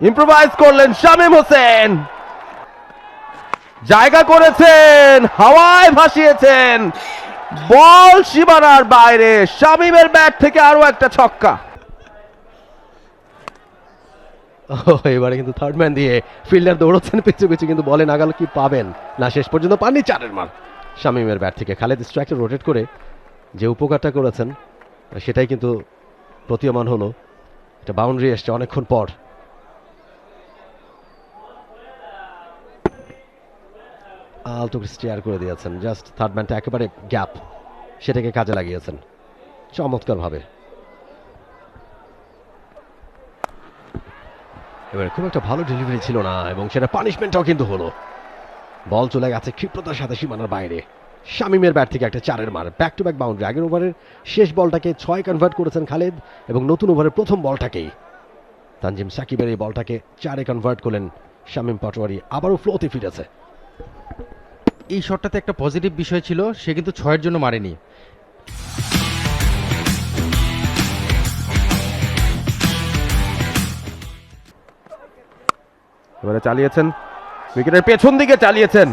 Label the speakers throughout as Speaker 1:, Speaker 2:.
Speaker 1: Improvise করলেন শামীম হোসেন। জায়গা করেছেন, হাওয়ায় ভাসিয়েছেন। বল সীমানার বাইরে, শামীমের ব্যাট থেকে আরও একটা ছক্কা।
Speaker 2: এবারে কিন্তু থার্ড ম্যান দিয়ে ফিল্ডার দৌড়চ্ছেন, পিছু পিছু কিন্তু বলে নাগাল কি পাবেন? না, শেষ পর্যন্ত পাননি, চারের মার। শামিমের ব্যাট থেকে খালেদ স্ট্রাইকটা রোটেট করে যে উপকারটা করেছেন, সেটাই কিন্তু প্রতীয়মান হলো। এটা বাউন্ডারি এসছে অনেকক্ষণ পর। আলতো স্টেয়ার করে দিয়েছেন। জাস্ট থার্ড ম্যানটা একেবারে গ্যাপ সেটাকে কাজে লাগিয়েছেন। চমৎকারভাবে। এবারে খুব একটা ভালো ডেলিভারি ছিল না, এবং সেটা পানিশমেন্টটাও কিন্তু হলো। বল চলে গেছে ক্ষিপ্রতার সাথে সীমানার বাইরে। শামিমের ব্যাট থেকে একটা চারের মার। ব্যাক টু ব্যাক বাউন্ডারি আগের ওভারের শেষ বলটাকে ছয় কনভার্ট করেছেন খালেদ, এবং নতুন ওভারের প্রথম বলটাকেই। তানজিম সাকিবের এই বলটাকে চারে কনভার্ট করলেন শামিম পাটোয়ারি। আবারও ফ্লোতে ফিরেছে।
Speaker 3: এই শটটাতে একটা পজিটিভ বিষয় ছিল, সে কিন্তু ছয়ের জন্য মারেনি।
Speaker 1: এবারে চালিয়েছেন। উইকেটের পেছন দিকে চালিয়েছেন।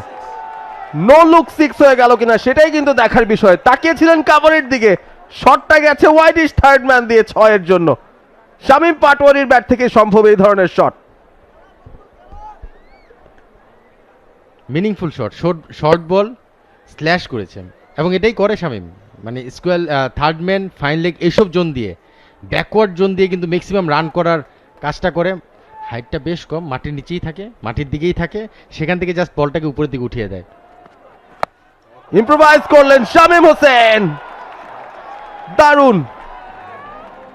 Speaker 1: নো লুক সিক্স হয়ে গেল কিনা, সেটাই কিন্তু দেখার বিষয়। তাকিয়েছিলেন কাভারের দিকে। শটটা গেছে ওয়াইডিশ থার্ড ম্যান দিয়ে ছয়ের জন্য। শামীম পাটোয়ারির ব্যাট থেকে সম্ভব এই ধরনের shot
Speaker 3: meaningful shot short short ball slash করেছেন। এবং এটাই করে শামিম। মানে square third man fine leg এইসব জোন দিয়ে ব্যাকওয়ার্ড জোন দিয়ে কিন্তু ম্যাক্সিমাম রান করার কাজটা করে। হাইটটা বেশ কম, মাটির নিচেই থাকে, মাটির দিকেই থাকে, সেখান থেকে জাস্ট বলটাকে উপরের দিকে উঠিয়ে দেয়।
Speaker 1: ইম্প্রোভাইজ করলেন শামীম হোসেন। দারুণ।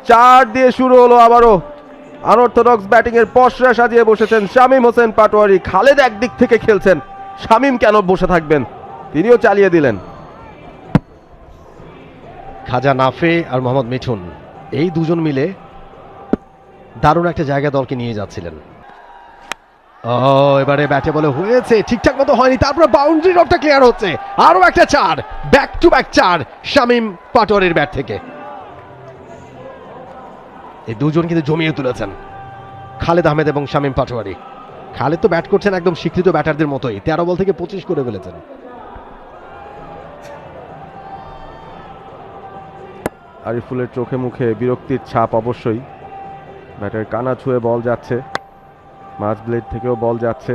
Speaker 1: চার দিয়ে শুরু হলো আবারও। আনঅর্থোডক্স ব্যাটিং এর পশরা সাজিয়ে বসেছেন শামীম হোসেন পাটোয়ারি। খালেদ একদিক থেকে খেলছেন। শামীম কেন বসে থাকবেন? তিনিও চালিয়ে দিলেন।
Speaker 2: খাজা নাফে আর মোহাম্মদ মিঠুন, এই দুজন মিলে দারুণ একটা জায়গা দলকে নিয়ে যাচ্ছিলেন। ও, এবারে ব্যাটে বলে হয়েছে, ঠিকঠাক মতো হয়নি, তারপরে বাউন্ডারি রডটা ক্লিয়ার হচ্ছে। আরও একটা চার ব্যাক টু ব্যাক চার, শামিম পাটোয়ারির ব্যাট থেকে। এই দুজন কিন্তু জমিয়ে তুলেছেন, খালেদ আহমেদ এবং শামিম পাটোয়ারি। খালেদ তো ব্যাট করছেন একদম স্বীকৃত ব্যাটারদের মতোই। তেরো বল থেকে পঁচিশ করে ফেলেছেন।
Speaker 1: আরিফুলের চোখে মুখে বিরক্তির ছাপ অবশ্যই। ব্যাটের কানা ছুঁয়ে বল যাচ্ছে। মাঝ ব্লেড থেকেও বল যাচ্ছে।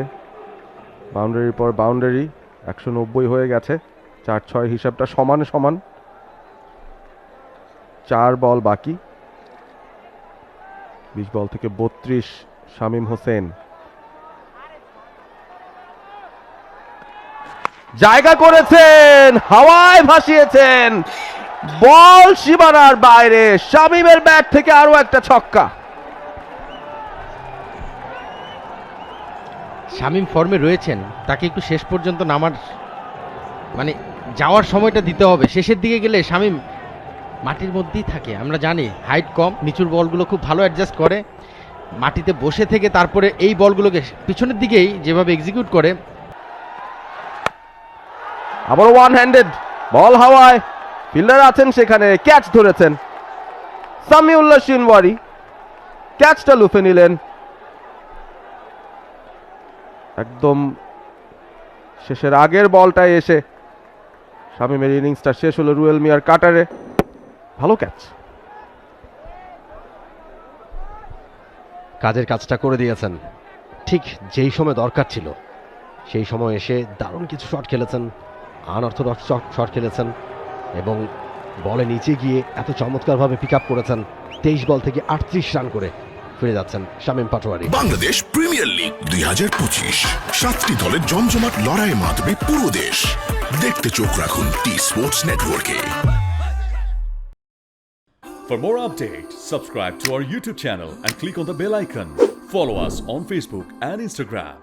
Speaker 1: বাউন্ডারির পর বাউন্ডারি একশো নব্বই হয়ে গেছে। চার ছয় হিসাবটা সমান সমান। চার বল বাকি। বিশ বল থেকে বত্রিশ শামীম হোসেন। জায়গা করেছেন, হাওয়ায় ভাসিয়েছেন। বল সীমানার বাইরে, শামীমের ব্যাট থেকে আরও একটা ছক্কা।
Speaker 3: শামিম ফর্মে রয়েছেন, তাকে একটু শেষ পর্যন্ত নামার মানে যাওয়ার সময়টা দিতে হবে। শেষের দিকে গেলে শামিম মাটির মধ্যেই থাকে, আমরা জানি, হাইট কম, নিচুর বলগুলো খুব ভালো অ্যাডজাস্ট করে। মাটিতে বসে থেকে তারপরে এই বলগুলোকে পিছনের দিকেই যেভাবে এক্সিকিউট করে
Speaker 1: আবার ওয়ান হ্যান্ডেড বল হাওয়ায়। ফিল্ডার আছেন সেখানে ক্যাচ ধরেছেন। সামিউল্লাহ সিনওয়ারি ক্যাচটা লুফে নিলেন। একদম শেষের আগের বলটায় এসে শামীমের ইনিংসটা শেষ হলো রুয়েল মিয়ার কাটারে। ভালো ক্যাচ
Speaker 2: কাজের কাজটা করে দিয়েছেন। ঠিক যেই সময় দরকার ছিল, সেই সময় এসে দারুণ কিছু শট খেলেছেন আনঅর্থোডক্স শট খেলেছেন এবং বলে নিচে গিয়ে এত চমৎকারভাবে পিক আপ করেছেন তেইশ বল থেকে আটত্রিশ রান করে ফিরে যাচ্ছেন শামীম পাটোয়ারি
Speaker 4: বাংলাদেশ প্রিমিয়ার লিগ দুই হাজার পঁচিশ সাতটি দলের জমজমাট লড়াইয়ে মাতবে পুরো দেশ দেখতে চোখ রাখুন টি স্পোর্টস নেটওয়ার্কে
Speaker 5: For more updates, subscribe to our YouTube channel and click on the bell icon. Follow us on Facebook and Instagram.